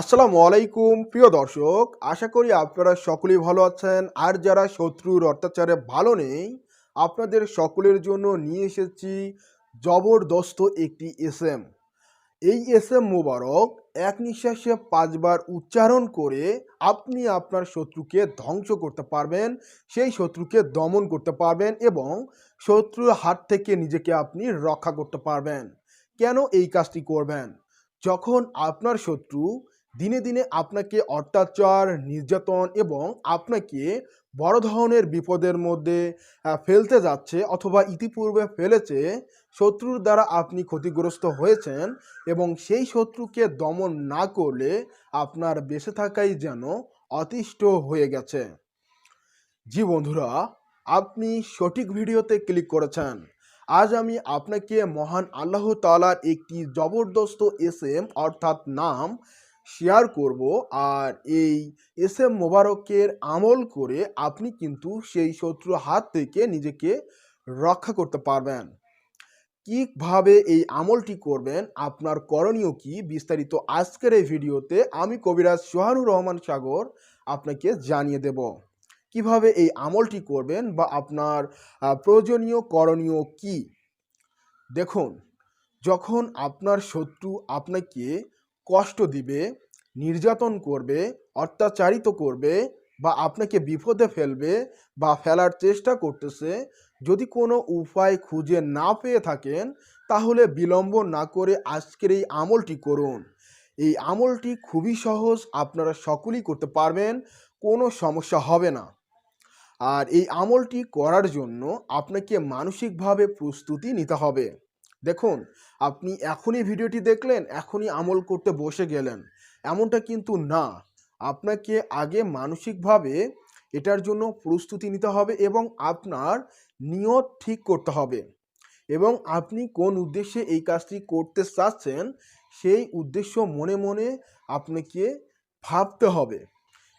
আসসালামু আলাইকুম, প্রিয় দর্শক। আশা করি আপনারা সকলেই ভালো আছেন। আর যারা শত্রুর অত্যাচারে ভালো নেই, আপনাদের সকলের জন্য নিয়ে এসেছি জবরদস্ত একটি এস এম এই এস এম মোবারক এক নিঃশ্বাসে পাঁচবার উচ্চারণ করে আপনি আপনার শত্রুকে ধ্বংস করতে পারবেন, সেই শত্রুকে দমন করতে পারবেন এবং শত্রুর হাত থেকে নিজেকে আপনি রক্ষা করতে পারবেন। কেন এই কাজটি করবেন? যখন আপনার শত্রু দিনে দিনে আপনাকে অত্যাচার, নির্যাতন এবং আপনাকে বড় ধরনের বিপদের মধ্যে ফেলতে যাচ্ছে অথবা ইতিপূর্বে ফেলেছে শত্রুর দ্বারা আপনি ক্ষতিগ্রস্ত হয়েছেন এবং সেই শত্রুকে দমন না করলে আপনার বেঁচে থাকাই যেন অতিষ্ঠ হয়ে গেছে। জি বন্ধুরা, আপনি সঠিক ভিডিওতে ক্লিক করেছেন। আজ আমি আপনাকে মহান আল্লাহ তালার একটি জবরদস্ত এস এম অর্থাৎ নাম শেয়ার করব আর এই এস এম মোবারকের আমল করে আপনি কিন্তু সেই শত্রুর হাত থেকে নিজেকে রক্ষা করতে পারবেন। কীভাবে এই আমলটি করবেন, আপনার করণীয় কি, বিস্তারিত আজকের এই ভিডিওতে আমি কবিরাজ সোহানুর রহমান সাগর আপনাকে জানিয়ে দেব। কীভাবে এই আমলটি করবেন বা আপনার প্রয়োজনীয় করণীয় কি? দেখুন, যখন আপনার শত্রু আপনাকে কষ্ট দিবে নির্যাতন করবে, অত্যাচারিত করবে বা আপনাকে বিপদে ফেলবে বা ফেলার চেষ্টা করতেছে, যদি কোনো উপায় খুঁজে না পেয়ে থাকেন, তাহলে বিলম্ব না করে আজকের এই আমলটি করুন। এই আমলটি খুবই সহজ, আপনারা সকলেই করতে পারবেন, কোনো সমস্যা হবে না। আর এই আমলটি করার জন্য আপনাকে মানসিকভাবে প্রস্তুতি নিতে হবে। দেখুন, আপনি এখনই ভিডিওটি দেখলেন, এখনই আমল করতে বসে গেলেন। এমনটা কিন্তু না। আপনাকে আগে মানসিকভাবে এটার জন্য প্রস্তুতি নিতে হবে এবং আপনার নিয়ত ঠিক করতে হবে। এবং আপনি কোন উদ্দেশ্যে এই কাজটি করতে চাচ্ছেন সেই উদ্দেশ্য মনে মনে আপনাকে ভাবতে হবে।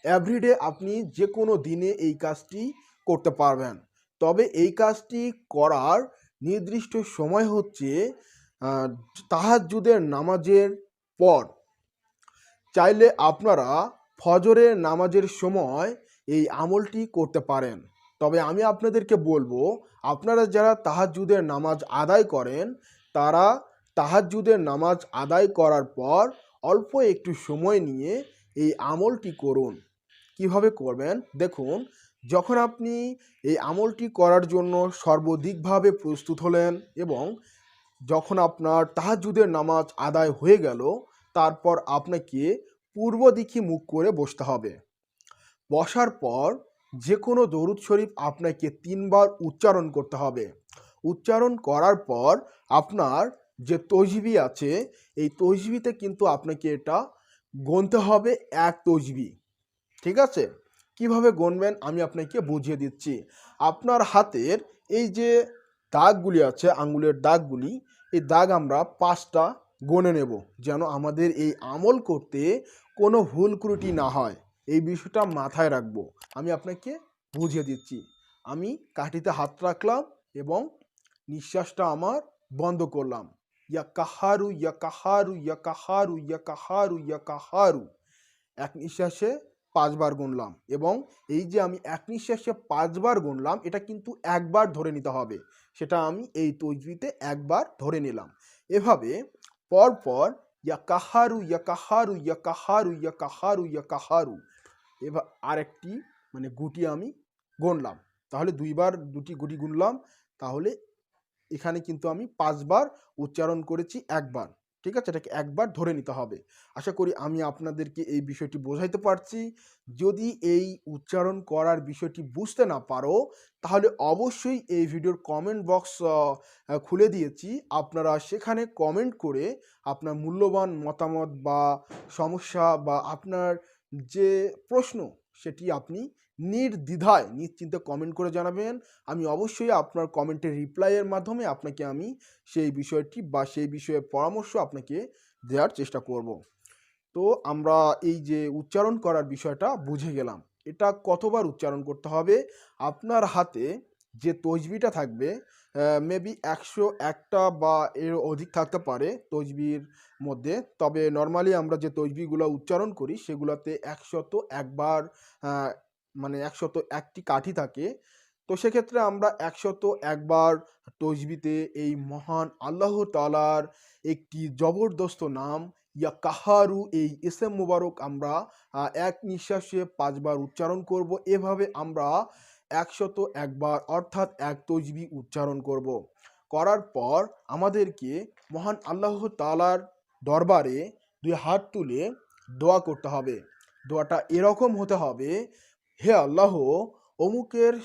এভরিডে আপনি যে কোনো দিনে এই কাজটি করতে পারবেন। তবে এই কাজটি করার নির্দিষ্ট সময় হচ্ছে আহ, তাহাজ্জুদের নামাজের পর। চাইলে আপনারা ফজরের নামাজের সময় এই আমলটি করতে পারেন। তবে আমি আপনাদেরকে বলব, আপনারা যারা তাহাজ্জুদের নামাজ আদায় করেন, তারা তাহাজ্জুদের নামাজ আদায় করার পর অল্প একটু সময় নিয়ে এই আমলটি করুন। কীভাবে করবেন? দেখুন, যখন আপনি এই আমলটি করার জন্য সর্বাধিকভাবে প্রস্তুত হলেন এবং যখন আপনার তাহাজ্জুদের নামাজ আদায় হয়ে গেল, তারপর আপনাকে পূর্ব দিকে মুখ করে বসতে হবে। বসার পর যে কোনো দরুদ শরীফ আপনাকে তিনবার উচ্চারণ করতে হবে। উচ্চারণ করার পর আপনার যে তজবি আছে, এই তজবিতে কিন্তু আপনাকে এটা গণতে হবে এক তজবি ঠিক আছে? কীভাবে গণবেন আমি আপনাকে বুঝিয়ে দিচ্ছি। আপনার হাতের এই যে দাগগুলি আছে, আঙ্গুলের দাগগুলি, এই দাগ আমরা পাঁচটা গণে নেব, যেন আমাদের এই আমল করতে কোনো ভুল ত্রুটি না হয়। এই বিষয়টা মাথায় রাখব। আমি আপনাকে বুঝিয়ে দিচ্ছি। আমি কাঠিতে হাত রাখলাম এবং নিঃশ্বাসটা আমার বন্ধ করলাম। ইয়া কাহারু ইয়া কাহারু ইয়া কাহারু ইয়া কাহারু ইয়া কাহারু। এক নিঃশ্বাসে পাঁচবার গুনলাম এবং এই যে আমি এক নিঃশ্বাসে পাঁচবার গুনলাম, এটা কিন্তু একবার ধরে নিতে হবে। সেটা আমি এই তৈজবিতে একবার ধরে নিলাম। এভাবে পরপর ইয়াকাহারু ইয়াকাহারু ইয়াকাহারু ইয়াকাহারু ইয়াকাহারু। ইয়া কাহারু ইয়া কাহারু এবার আরেকটি মানে গুটি আমি গুনলাম তাহলে দুইবার দুটি গুটি গুনলাম। তাহলে এখানে কিন্তু আমি পাঁচবার উচ্চারণ করেছি একবার। ঠিক আছে? এটাকে একবার ধরে নিতে হবে। আশা করি আমি আপনাদেরকে এই বিষয়টি বোঝাইতে পারছি। যদি এই উচ্চারণ করার বিষয়টি বুঝতে না পারো, তাহলে অবশ্যই এই ভিডিওর কমেন্ট বক্স খুলে দিয়েছি। আপনারা সেখানে কমেন্ট করে আপনার মূল্যবান মতামত বা সমস্যা বা আপনার যে প্রশ্ন, সেটি আপনি নির্দ্বিধায়, নিশ্চিন্তে কমেন্ট করে জানাবেন। আমি অবশ্যই আপনার কমেন্টের রিপ্লাইয়ের মাধ্যমে আপনাকে আমি সেই বিষয়টি বা সেই বিষয়ে পরামর্শ আপনাকে দেওয়ার চেষ্টা করব। তো আমরা এই যে উচ্চারণ করার বিষয়টা বুঝে গেলাম। এটা কতবার উচ্চারণ করতে হবে? আপনার হাতে যে তসবিটা থাকবে মেবি একশো একটা বা এর অধিক থাকতে পারে তসবির মধ্যে। তবে নর্মালি আমরা যে তসবিগুলো উচ্চারণ করি, সেগুলোতে একশত একবার মানে একশত একটি কাঠি থাকে। তো সেক্ষেত্রে আমরা একশত একবার তসবিতে এই মহান আল্লাহ তালার একটি জবরদস্ত নাম ইয়া কাহারু এই এসএম মুবারক আমরা এক নিঃশ্বাসে পাঁচবার উচ্চারণ করব। এভাবে আমরা একশত একবার অর্থাৎ এক তসবি উচ্চারণ করব। করার পর আমাদেরকে মহান আল্লাহ তালার দরবারে দুই হাত তুলে দোয়া করতে হবে। দোয়াটা এরকম হতে হবে হে আল্লাহ, অমুকের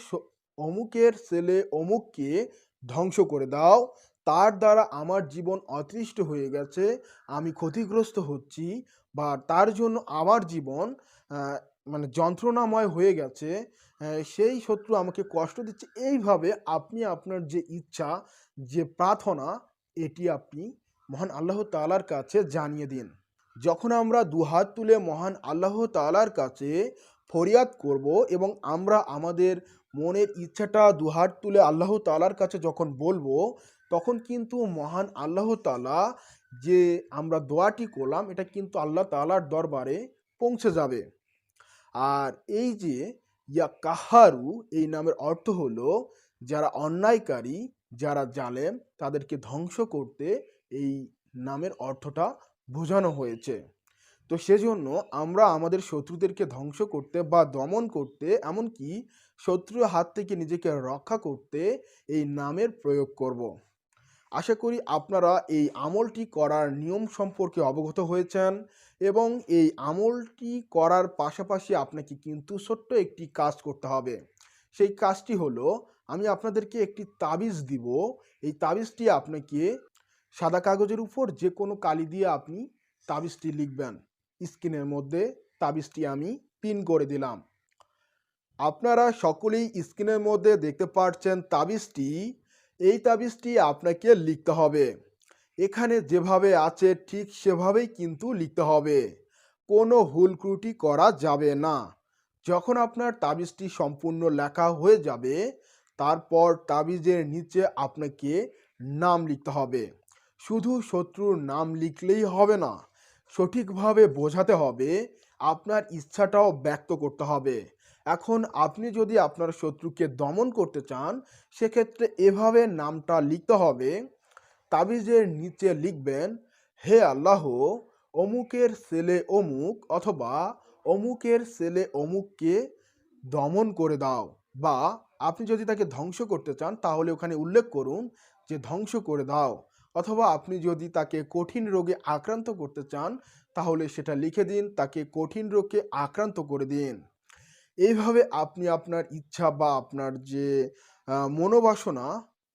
অমুকের ছেলে অমুককে ধ্বংস করে দাও। তার দ্বারা আমার জীবন অতৃষ্ট হয়ে গেছে, আমি ক্ষতিগ্রস্ত হচ্ছি, বা তার জন্য আমার জীবন মানে যন্ত্রণাময় হয়ে গেছে সেই শত্রু আমাকে কষ্ট দিচ্ছে। এইভাবে আপনি আপনার যে ইচ্ছা, যে প্রার্থনা, এটি আপনি মহান আল্লাহ তাআলার কাছে জানিয়ে দিন। যখন আমরা দুহাত তুলে মহান আল্লাহ তালার কাছে ফরিয়াদ করব এবং আমরা আমাদের মনের ইচ্ছাটা দুহাত তুলে আল্লাহ তালার কাছে যখন বলব, তখন কিন্তু মহান আল্লাহ তালা যে আমরা দোয়াটি করলাম, এটা কিন্তু আল্লাহ তালার দরবারে পৌঁছে যাবে। আর এই যে ইয়া কাহারু, এই নামের অর্থ হলো যারা অন্যায়কারী, যারা জালেম, তাদেরকে ধ্বংস করতে এই নামের অর্থটা বোঝানো হয়েছে। তো সেজন্য আমরা আমাদের শত্রুদেরকে ধ্বংস করতে বা দমন করতে, এমনকি শত্রুর হাত থেকে নিজেকে রক্ষা করতে এই নামের প্রয়োগ করব। আশা করি আপনারা এই আমলটি করার নিয়ম সম্পর্কে অবগত হয়েছেন এবং এই আমলটি করার পাশাপাশি আপনাকে কিন্তু ছোট্ট একটি কাজ করতে হবে। সেই কাজটি হলো, আমি আপনাদেরকে একটি তাবিজ দিব। এই তাবিজটি আপনাকে সাদা কাগজের উপর যে কোনো কালি দিয়ে আপনি তাবিজটি লিখবেন। স্ক্রিনের মধ্যে তাবিজটি আমি পিন করে দিলাম। আপনারা সকলেই স্ক্রিনের মধ্যে দেখতে পাচ্ছেন তাবিজটি। এই তাবিজটি আপনাকে লিখতে হবে। এখানে যেভাবে আছে ঠিক সেভাবেই কিন্তু লিখতে হবে। কোনো ভুল ত্রুটি করা যাবে না। যখন আপনার তাবিজটি সম্পূর্ণ লেখা হয়ে যাবে, তারপর তাবিজের নিচে আপনাকে নাম লিখতে হবে। শুধু শত্রুর নাম লিখলেই হবে না। সঠিকভাবে বোঝাতে হবে, আপনার ইচ্ছাটাও ব্যক্ত করতে হবে। এখন আপনি যদি আপনার শত্রুকে দমন করতে চান, সেক্ষেত্রে এভাবে নামটা লিখতে হবে। তাবিজের নিচে লিখবেন, হে আল্লাহ, অমুকের ছেলে অমুক অথবা অমুকের ছেলে অমুককে দমন করে দাও। বা আপনি যদি তাকে ধ্বংস করতে চান, তাহলে ওখানে উল্লেখ করুন যে, ধ্বংস করে দাও। অথবা আপনি যদি তাকে কঠিন রোগে আক্রান্ত করতে চান, তাহলে সেটা লিখে দিন, তাকে কঠিন রোগে আক্রান্ত করে দিন। এইভাবে আপনি আপনার ইচ্ছা বা আপনার যে মনোবাসনা,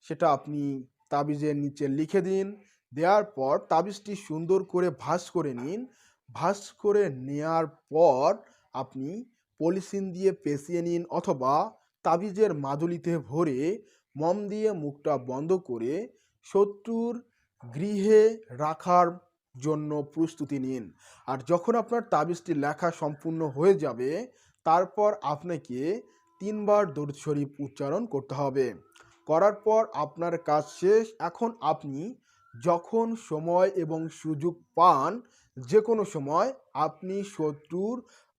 সেটা আপনি তাবিজের নিচে লিখে দিন। দেওয়ার পর তাবিজটি সুন্দর করে ভাস করে নিন। ভাঁজ করে নেয়ার পর আপনি পলিথিন দিয়ে পেঁচিয়ে নিন অথবা তাবিজের মাদুলিতে ভরে মম দিয়ে মুখটা বন্ধ করে শত্রুর গৃহে রাখার জন্য প্রস্তুতি নিন। আর যখন আপনার তাবিজটি লেখা সম্পূর্ণ হয়ে যাবে, তারপর আপনাকে তিনবার দরুদ শরীফ উচ্চারণ করতে হবে। করার পর আপনার কাজ শেষ। এখন আপনি যখন সময় এবং সুযোগ পান যে কোনো সময় আপনি শত্রুর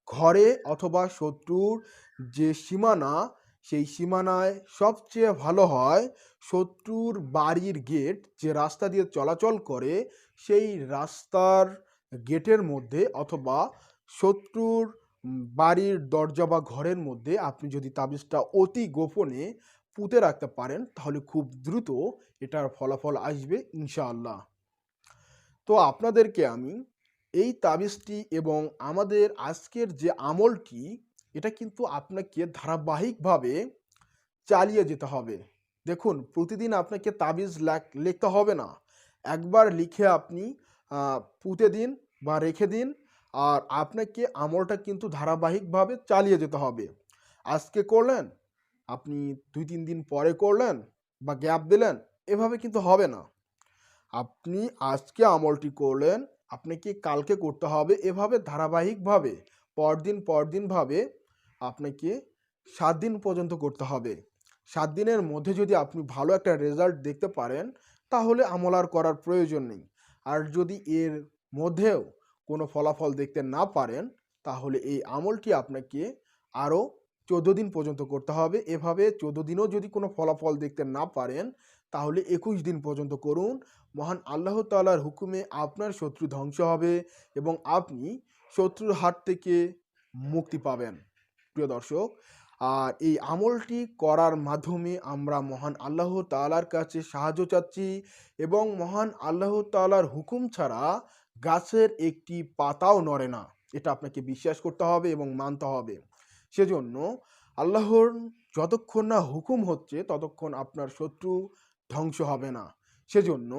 ঘরে অথবা শত্রুর যে সীমানা সেই সীমানায় সবচেয়ে ভালো হয় শত্রুর বাড়ির গেট যে রাস্তা দিয়ে চলাচল করে, সেই রাস্তার গেটের মধ্যে অথবা শত্রুর বাড়ির দরজা বা ঘরের মধ্যে আপনি যদি তাবিজটা অতি গোপনে পুঁতে রাখতে পারেন, তাহলে খুব দ্রুত এটার ফলাফল আসবে ইনশাআল্লাহ। তো আপনাদেরকে আমি এই তাবিজটি এবং আমাদের আজকের যে আমলটি এটা কিন্তু আপনাকে ধারাবাহিকভাবে চালিয়ে যেতে হবে। দেখুন, প্রতিদিন আপনাকে তাবিজ লেখ- লিখতে হবে না। একবার লিখে আপনি পুঁতে দিন বা রেখে দিন আর আপনাকে আমলটা কিন্তু ধারাবাহিকভাবে চালিয়ে যেতে হবে। আজকে করলেন, আপনি দুই, তিন দিন পরে করলেন বা গ্যাপ দিলেন, এভাবে কিন্তু হবে না। আপনি আজকে আমলটি করলেন, আপনাকে কালকে করতে হবে, এভাবে ধারাবাহিকভাবে, পরদিন, পরদিনভাবে আপনাকে সাত দিন পর্যন্ত করতে হবে। সাত দিনের মধ্যে যদি আপনি ভালো একটা রেজাল্ট দেখতে পারেন, তাহলে আমল আর করার প্রয়োজন নেই। আর যদি এর মধ্যেও কোনো ফলাফল দেখতে না পারেন, তাহলে এই আমলটি আপনাকে আরও চোদ্দ দিন পর্যন্ত করতে হবে। এভাবে চোদ্দ দিনও যদি কোনো ফলাফল দেখতে না পারেন, তাহলে একুশ দিন পর্যন্ত করুন। মহান আল্লাহ তালার হুকুমে আপনার শত্রু ধ্বংস হবে এবং আপনি শত্রুর হাত থেকে মুক্তি পাবেন। প্রিয় দর্শক, আর এই আমলটি করার মাধ্যমে আমরা মহান আল্লাহ তালার কাছে সাহায্য চাচ্ছি এবং মহান আল্লাহ তালার হুকুম ছাড়া গাছের একটি পাতাও নড়ে না। এটা আপনাকে বিশ্বাস করতে হবে এবং মানতে হবে। সেজন্য আল্লাহর যতক্ষণ না হুকুম হচ্ছে, ততক্ষণ আপনার শত্রু ধ্বংস হবে না। সেজন্য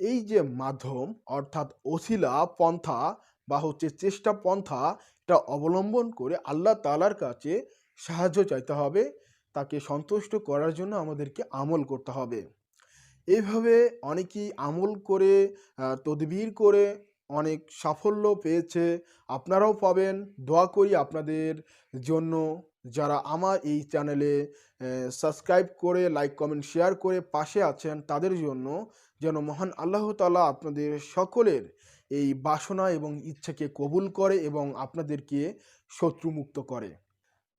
এই যে মাধ্যম, অর্থাৎ ওসিলা পন্থা বা হচ্ছে চেষ্টা পন্থা এটা অবলম্বন করে আল্লাহ তালার কাছে সাহায্য চাইতে হবে, তাকে সন্তুষ্ট করার জন্য আমাদেরকে আমল করতে হবে। এইভাবে অনেকেই আমল করে তদবির করে অনেক সাফল্য পেয়েছে, আপনারাও পাবেন। দোয়া করি আপনাদের জন্য। যারা আমার এই চ্যানেলে সাবস্ক্রাইব করে লাইক কমেন্ট শেয়ার করে পাশে আছেন, তাদের জন্য যেন মহান আল্লাহ তাআলা আপনাদের সকলের এই বাসনা এবং ইচ্ছাকে কবুল করে এবং আপনাদেরকে শত্রুমুক্ত করে।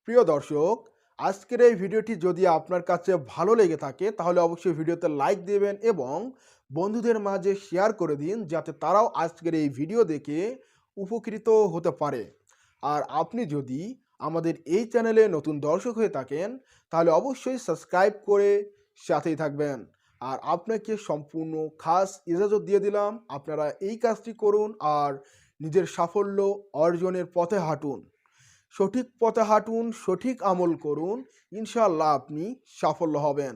প্রিয় দর্শক, আজকের এই ভিডিওটি যদি আপনার কাছে ভালো লেগে থাকে, তাহলে অবশ্যই ভিডিওতে লাইক দেবেন এবং বন্ধুদের মাঝে শেয়ার করে দিন, যাতে তারাও আজকের এই ভিডিও দেখে উপকৃত হতে পারে। আর আপনি যদি আমাদের এই চ্যানেলে নতুন দর্শক হয়ে থাকেন, তাহলে অবশ্যই সাবস্ক্রাইব করে সাথেই থাকবেন। আর আপনাকে সম্পূর্ণ খাস ইজাজত দিয়ে দিলাম। আপনারা এই কাজটি করুন আর নিজের সাফল্য অর্জনের পথে হাঁটুন। সঠিক পথে হাঁটুন, সঠিক আমল করুন ইনশাল্লাহ আপনি সাফল্য হবেন।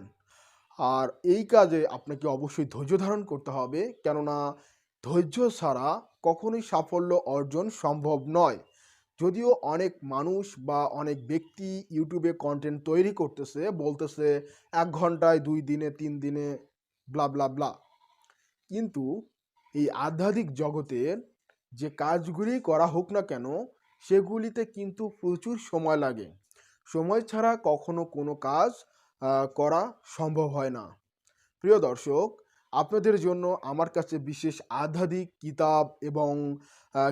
আর এই কাজে আপনাকে অবশ্যই ধৈর্য ধারণ করতে হবে, কেননা ধৈর্য ছাড়া কখনোই সাফল্য অর্জন সম্ভব নয়। যদিও অনেক মানুষ বা অনেক ব্যক্তি ইউটিউবে কন্টেন্ট তৈরি করতেছে, বলতেছে এক ঘন্টায় দুই দিনে, তিন দিনে ব্লা ব্লা ব্লা কিন্তু এই আধ্যাত্মিক জগতের যে কাজগুলি করা হোক না কেন, সেগুলিতে কিন্তু প্রচুর সময় লাগে। সময় ছাড়া কখনো কোনো কাজ করা সম্ভব হয় না। প্রিয় দর্শক আপনাদের জন্য আমার কাছে বিশেষ আধ্যাত্মিক কিতাব এবং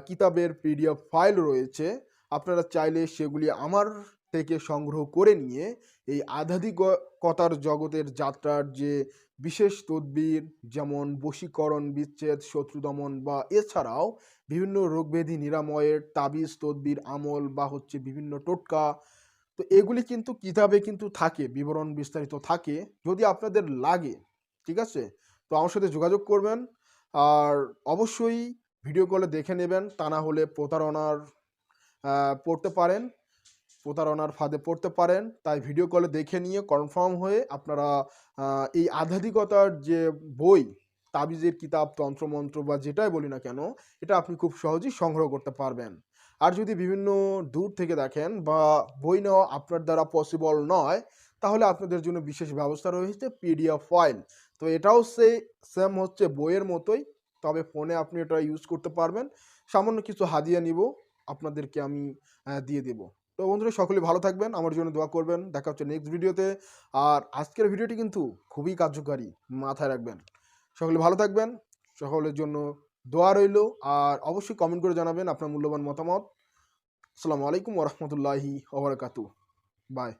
কিতাবের পিডিএফ ফাইল রয়েছে। আপনারা চাইলে সেগুলি আমার থেকে সংগ্রহ করে নিয়ে এই আধ্যাত্মিকতার জগতের যাত্রার যে বিশেষ তদবির, যেমন বশীকরণ, বিচ্ছেদ, শত্রু দমন বা এছাড়াও বিভিন্ন রোগব্যাধি নিরাময়ের তাবিজ, তদবির, আমল বা হচ্ছে বিভিন্ন টোটকা, তো এগুলি কিন্তু কিতাবে কিন্তু থাকে, বিবরণ বিস্তারিত থাকে, যদি আপনাদের লাগে, ঠিক আছে? তো আমার সাথে যোগাযোগ করবেন। আর অবশ্যই ভিডিও কলে দেখে নেবেন, তা না হলে প্রতারণার পড়তে পারেন। প্রতারণার ফাঁদে পড়তে পারেন। তাই ভিডিও কলে দেখে নিয়ে কনফার্ম হয়ে আপনারা এই আধ্যাত্মিকতার যে বই, তাবিজের কিতাব, তন্ত্রমন্ত্র বা যেটাই বলি না কেন, এটা আপনি খুব সহজেই সংগ্রহ করতে পারবেন। আর যদি বিভিন্ন দূর থেকে দেখেন বা বই নেওয়া আপনার দ্বারা পসিবল নয়, তাহলে আপনাদের জন্য বিশেষ ব্যবস্থা রয়েছে পিডিএফ ফাইল তো এটাও সে সেম হচ্ছে বইয়ের মতোই। তবে ফোনে আপনি এটা ইউজ করতে পারবেন। সামান্য কিছু হাদিয়া নিব, আপনাদেরকে আমি দিয়ে দেব। তো বন্ধুরা, সকলে ভালো থাকবেন, আমার জন্য দোয়া করবেন। দেখা হচ্ছে নেক্সট ভিডিওতে আর আজকের ভিডিওটি কিন্তু খুবই কার্যকারী, মাথায় রাখবেন। সকলে ভালো থাকবেন, সকলের জন্য দোয়া রইল। আর অবশ্যই কমেন্ট করে জানাবেন আপনার মূল্যবান মতামত। আসসালামু আলাইকুম ওরহমতুল্লাহি ওবরাকাতু বাই